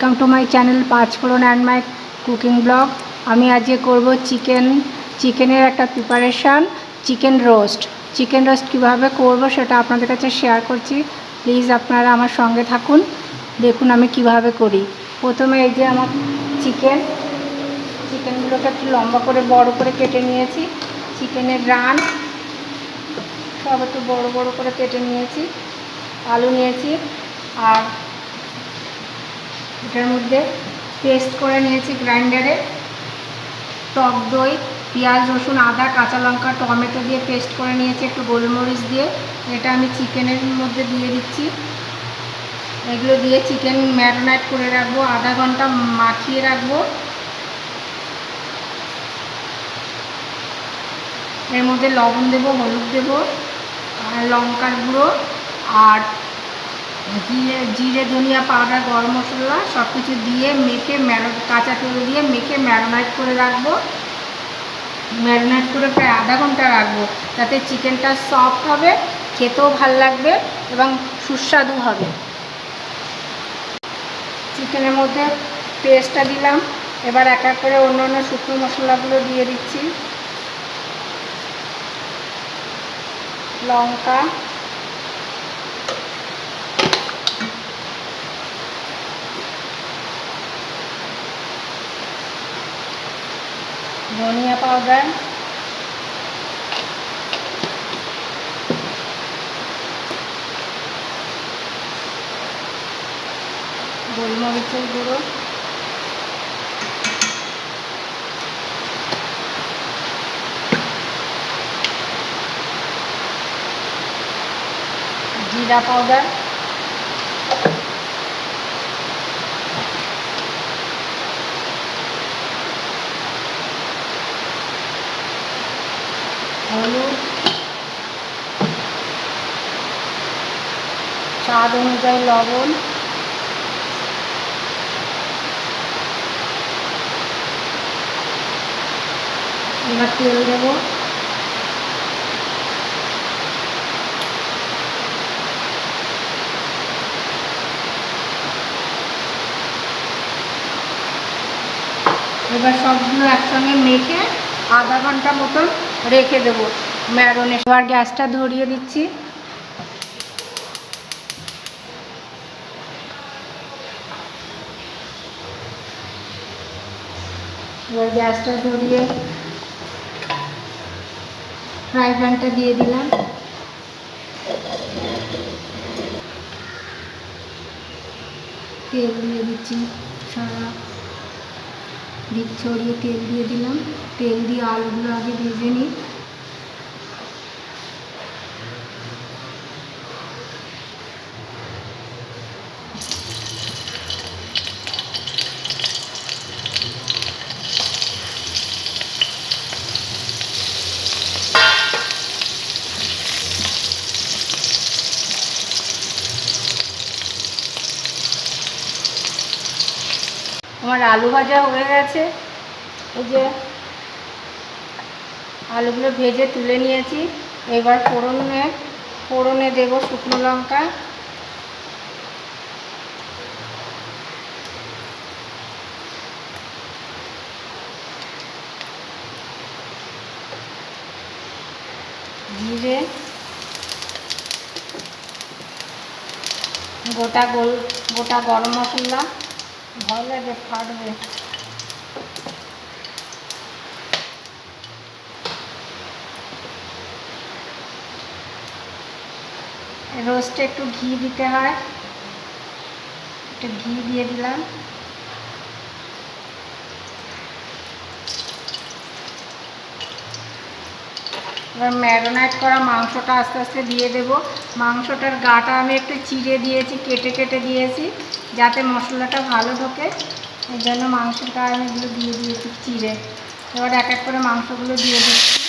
Welcome to my channel Panchphoron and my cooking blog আমি আজকে করব চিকেন চিকেনের একটা preparation chicken roast chicken roast কীভাবে করব সেটা আপনাদের কাছে শেয়ার করছি। প্লিজ আপনারা আমার সঙ্গে থাকুন। দেখুন আমি কীভাবে করি। প্রথমে এই যে আমার চিকেন চিকেনগুলোকে একটু লম্বা করে, বড় করে কেটে নিয়েছি। চিকেনের রান, সব একটু বড় বড় করে কেটে নিয়েছি। আলু নিয়েছি। আর এটার মধ্যে পেস্ট করে নিয়েছি গ্রাইন্ডারে। টক দই, পেঁয়াজ, রসুন, আদা, কাঁচা লঙ্কা, টমেটো দিয়ে পেস্ট করে নিয়েছি, একটু গোলমরিচ দিয়ে। এটা আমি চিকেনের মধ্যে দিয়ে দিচ্ছি। এগুলো দিয়ে চিকেন ম্যারিনেট করে রাখব, আধা ঘণ্টা মাখিয়ে রাখব। এর মধ্যে লবণ দেবো, হলুদ দেবো, আর লঙ্কার গুঁড়ো, আর জিরে জিরে, ধনিয়া পাউডার, গরম মশলা সব কিছু দিয়ে মেখে ম্যারো, কাঁচা তেল দিয়ে মেখে ম্যারিনেট করে রাখব। ম্যারিনেট করে প্রায় আধা ঘণ্টা রাখব। যাতে চিকেনটা সফট হবে, খেতেও ভালো লাগবে এবং সুস্বাদু হবে। চিকেনের মধ্যে পেস্টটা দিলাম। এবার এক এক করে অন্য অন্য শুকনো মশলাগুলো দিয়ে দিচ্ছি। লঙ্কা ধনিয়া পাউডার। গোলমরিচের গুঁড়ো। জিরা পাউডার। হলুদ স্বাদ অনুযায়ী লবণ এবার তেল দেবো। এবার সবগুলো একসঙ্গে মেখে আধা ঘণ্টা মতন রেখে দেবো। ম্যারোনে এবার গ্যাসটা ধরিয়ে দিচ্ছি। এবার গ্যাসটা ধরিয়ে ফ্রাই প্যানটা দিয়ে দিলাম। তেল দিয়ে দিচ্ছি। দিক ছড়িয়ে তেল দিয়ে দিলাম। তেল দিয়ে আলুগুলো আগে ভেজে নিই। আমার আলু ভাজা হয়ে গেছে। এই যে আলুগুলো ভেজে তুলে নিয়েছি। এবার ফোড়নে ফোড়নে দেব শুকনো লঙ্কা। জিরে। গোটা গোল, গোটা গরম মশলা। ভয় লাগে ফাটবে রোস্টে একটু ঘি দিতে হয় একটু ঘি দিয়ে দিলাম এবার ম্যারোনাইট করা মাংসটা আস্তে আস্তে দিয়ে দেব। মাংসটার গাটা আমি একটু চিড়ে দিয়েছি, কেটে কেটে দিয়েছি, যাতে মশলাটা ভালো ঢোকে। এই জন্য মাংসটা আমি এগুলো দিয়ে দিয়েছি চিড়ে। এবার এক এক করে মাংসগুলো দিয়ে দিচ্ছি।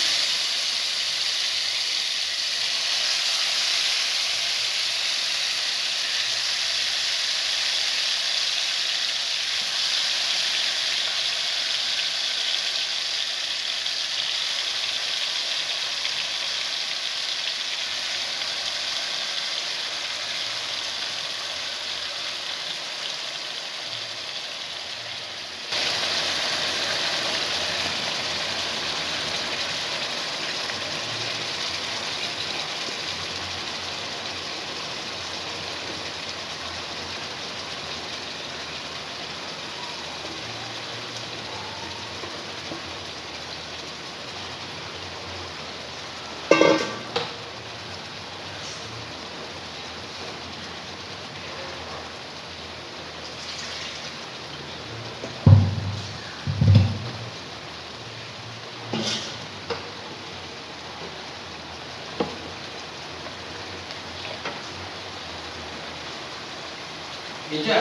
এটা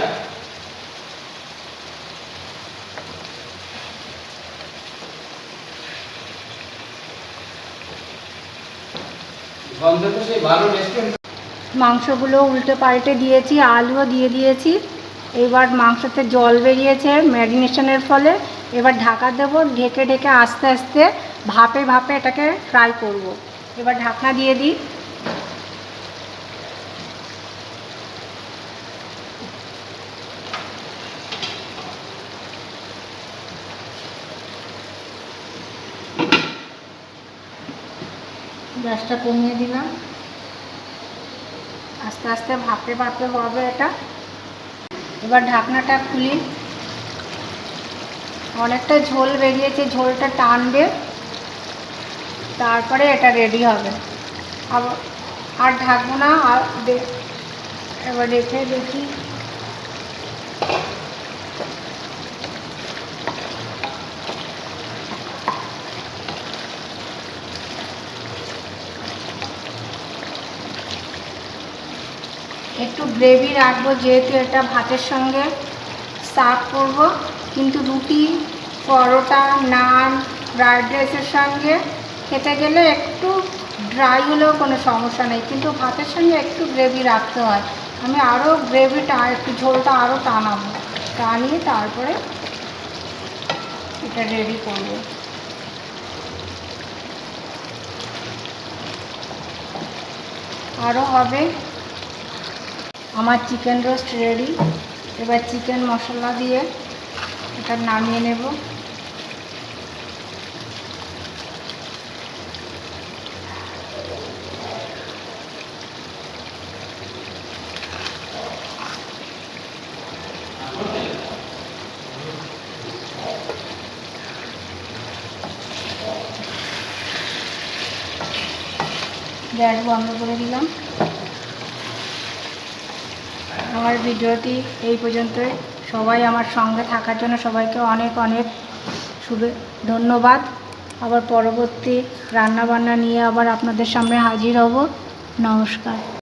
মাংসগুলো উল্টে পাল্টে দিয়েছি, আলুও দিয়ে দিয়েছি। এবার মাংসতে জল বেরিয়েছে ম্যারিনেশনের ফলে। এবার ঢাকা দেব, ঢেকে ঢেকে আস্তে আস্তে ভাপে ভাপে এটাকে ফ্রাই করব। এবার ঢাকনা দিয়ে দিই। গ্যাসটা কমিয়ে দিলাম। আস্তে আস্তে ভাপে ভাপে হবে এটা। এবার ঢাকনাটা খুলি। অনেকটা ঝোল বেরিয়েছে, ঝোলটা টানবে। তারপরে এটা রেডি হবে। আর ঢাকবো না, আর এবার রেখে দেখি। একটু গ্রেভি রাখব, যেহেতু এটা ভাতের সঙ্গে সার্ভ করব। কিন্তু রুটি, পরোটা, নান ফ্রায়েড রাইসের সঙ্গে খেতে গেলে একটু ড্রাই হলেও কোনো সমস্যা নেই। কিন্তু ভাতের সঙ্গে একটু গ্রেভি রাখতে হয়। আমি আরও গ্রেভিটা একটু ঝোলটা আরও টানাবো। টানিয়ে তারপরে এটা রেডি করব। আরও হবে আমার চিকেন রোস্ট রেডি এবার চিকেন মশলা দিয়ে এটা নামিয়ে নেব। গ্যাস বন্ধ করে দিলাম। আমার ভিডিওটি এই পর্যন্তই। সবাই আমার সঙ্গে থাকার জন্য সবাইকে অনেক অনেক শুভে ধন্যবাদ। আবার পরবর্তী রান্নাবান্না নিয়ে আবার আপনাদের সামনে হাজির হব। নমস্কার।